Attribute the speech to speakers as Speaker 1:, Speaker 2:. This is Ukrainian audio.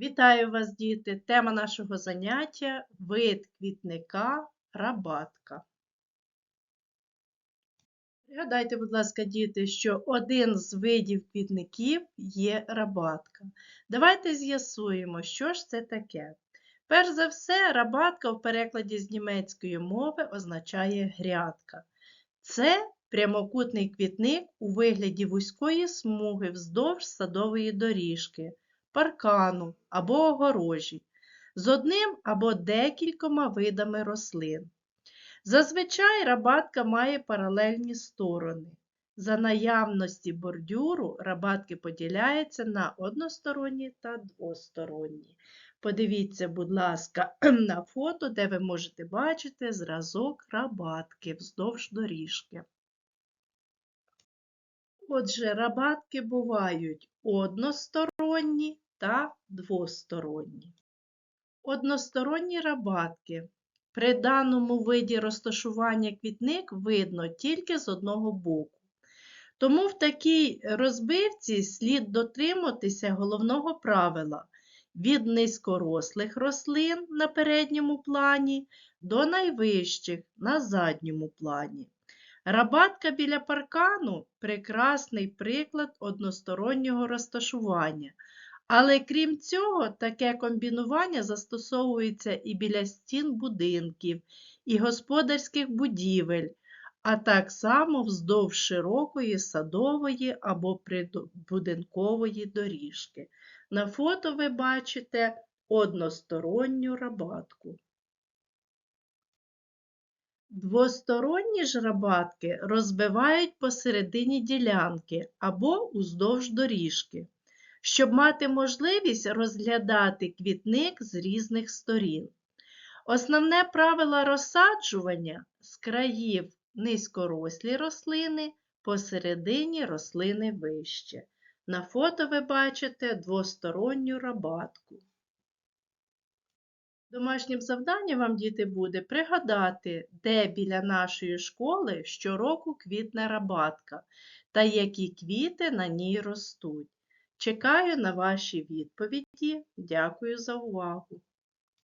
Speaker 1: Вітаю вас, діти! Тема нашого заняття вид квітника рабатка. Пригадайте, будь ласка, діти, що один з видів квітників є рабатка. Давайте з'ясуємо, що ж це таке. Перш за все, рабатка в перекладі з німецької мови означає грядка. Це прямокутний квітник у вигляді вузької смуги вздовж садової доріжки паркану або огорожі з одним або декількома видами рослин. Зазвичай рабатка має паралельні сторони. За наявності бордюру рабатки поділяються на односторонні та двосторонні. Подивіться, будь ласка, на фото, де ви можете бачити зразок рабатки вздовж доріжки. Отже, рабатки бувають односторонні та двосторонні. Односторонні рабатки. При даному виді розташування квітник видно тільки з одного боку. Тому в такій розбивці слід дотриматися головного правила від низькорослих рослин на передньому плані до найвищих на задньому плані. Рабатка біля паркану прекрасний приклад одностороннього розташування. Але крім цього, таке комбінування застосовується і біля стін будинків, і господарських будівель, а так само вздовж широкої садової або прибудинкової доріжки. На фото ви бачите односторонню рабатку. Двосторонні ж рабатки розбивають посередині ділянки або уздовж доріжки, щоб мати можливість розглядати квітник з різних сторін. Основне правило розсаджування з країв низькорослі рослини, посередині рослини вище. На фото ви бачите двосторонню рабатку. Домашнім завданням вам, діти, буде пригадати, де біля нашої школи щороку квітне рабатка та які квіти на ній ростуть. Чекаю на ваші відповіді. Дякую за увагу!